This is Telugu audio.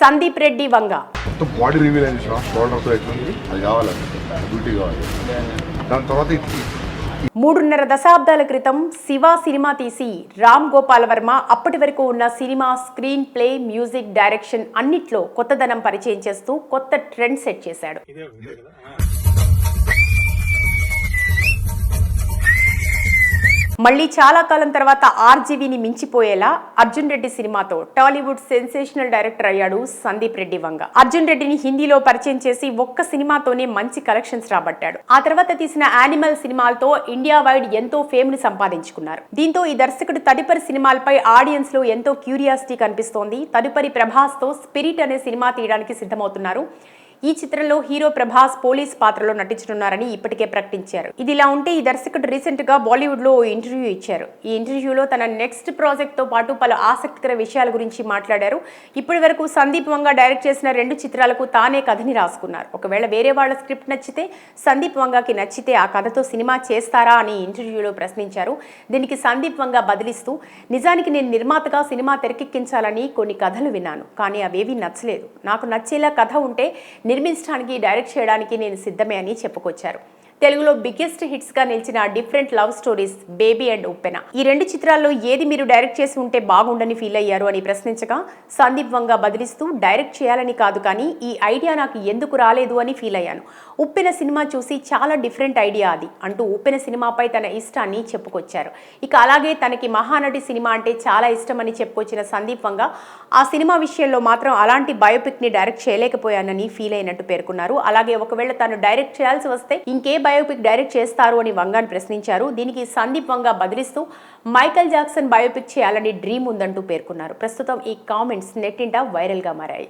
సందీప్ రెడ్డి వంగ. బాడీ రివీల్ అయింది సార్ షోల్డర్తో ఎట్లుంది అది కావాలి బ్యూటీ కావాలి. దాని తర్వాత మూడున్నర దశాబ్దాల క్రితం శివ సినిమా తీసి రామ్ గోపాల్ వర్మ అప్పటి వరకు ఉన్న cinema screenplay music direction అన్నిట్లో కొత్తదనం పరిచయం చేస్తూ కొత్త ట్రెండ్ సెట్ చేశాడు. మళ్ళీ చాలా కాలం తర్వాత ఆర్జీవీని మించిపోయేలా అర్జున్ రెడ్డి సినిమాతో టాలీవుడ్ సెన్సేషనల్ డైరెక్టర్ అయ్యాడు సందీప్ రెడ్డి వంగ. అర్జున్ రెడ్డిని హిందీలో పరిచయం చేసి ఒక్క సినిమాతోనే మంచి కలెక్షన్స్ రాబట్టాడు. ఆ తర్వాత తీసిన యానిమల్ సినిమాలతో ఇండియా వైడ్ ఎంతో ఫేమ్ని సంపాదించుకున్నారు. దీంతో ఈ దర్శకుడు తదుపరి సినిమాలపై ఆడియన్స్లో ఎంతో క్యూరియాసిటీ కనిపిస్తోంది. తదుపరి ప్రభాస్తో స్పిరిట్ అనే సినిమా తీయడానికి సిద్ధమవుతున్నారు. ఈ చిత్రంలో హీరో ప్రభాస్ పోలీస్ పాత్రలో నటించనున్నారని ఇప్పటికే ప్రకటించారు. ఇది ఇలా ఉంటే ఈ దర్శకుడు రీసెంట్గా బాలీవుడ్లో ఓ ఇంటర్వ్యూ ఇచ్చారు. ఈ ఇంటర్వ్యూలో తన నెక్స్ట్ ప్రాజెక్ట్తో పాటు పలు ఆసక్తికర విషయాల గురించి మాట్లాడారు. ఇప్పటి వరకు సందీప్ వంగ డైరెక్ట్ చేసిన రెండు చిత్రాలకు తానే కథని రాసుకున్నారు. ఒకవేళ వేరే వాళ్ళ స్క్రిప్ట్ నచ్చితే సందీప్ వంగకి నచ్చితే ఆ కథతో సినిమా చేస్తారా అని ఇంటర్వ్యూలో ప్రశ్నించారు. దీనికి సందీప్ వంగ బదిలిస్తూ నిజానికి నేను నిర్మాతగా సినిమా తెరకెక్కించాలని కొన్ని కథలు విన్నాను కానీ అవేవి నచ్చలేదు. నాకు నచ్చేలా కథ ఉంటే నిర్మించడానికి డైరెక్ట్ చేయడానికి నేను సిద్ధమే అని చెప్పుకొచ్చారు. తెలుగులో బిగ్గెస్ట్ హిట్స్గా నిలిచిన different love stories baby and Uppena ఈ రెండు చిత్రాల్లో ఏది మీరు డైరెక్ట్ చేసి ఉంటే బాగుండని ఫీల్ అయ్యారు అని ప్రశ్నించగా సందీప్ వంగ బదిలిస్తూ డైరెక్ట్ చేయాలని కాదు కానీ ఈ ఐడియా నాకు ఎందుకు రాలేదు అని ఫీల్ అయ్యాను. ఉప్పెన సినిమా చూసి చాలా డిఫరెంట్ ఐడియా అది అంటూ ఉప్పెన సినిమాపై తన ఇష్టాన్ని చెప్పుకొచ్చారు. ఇక అలాగే తనకి మహానటి సినిమా అంటే చాలా ఇష్టమని చెప్పుకొచ్చిన సందీప్ వంగ ఆ సినిమా విషయంలో మాత్రం అలాంటి బయోపిక్ని డైరెక్ట్ చేయలేకపోయానని ఫీల్ అయినట్టు పేర్కొన్నారు. అలాగే ఒకవేళ తను డైరెక్ట్ చేయాల్సి వస్తే ఇంకే బయోపిక్ డైరెక్ట్ చేస్తారు అని వంగాన్ ప్రశ్నించారు. దీనికి సందీప్ వంగా బదిలిస్తూ మైకల్ జాక్సన్ బయోపిక్ చేయాలని డ్రీమ్ ఉందంటూ పేర్కొన్నారు. ప్రస్తుతం ఈ కామెంట్స్ నెట్టింట వైరల్గా మారాయి.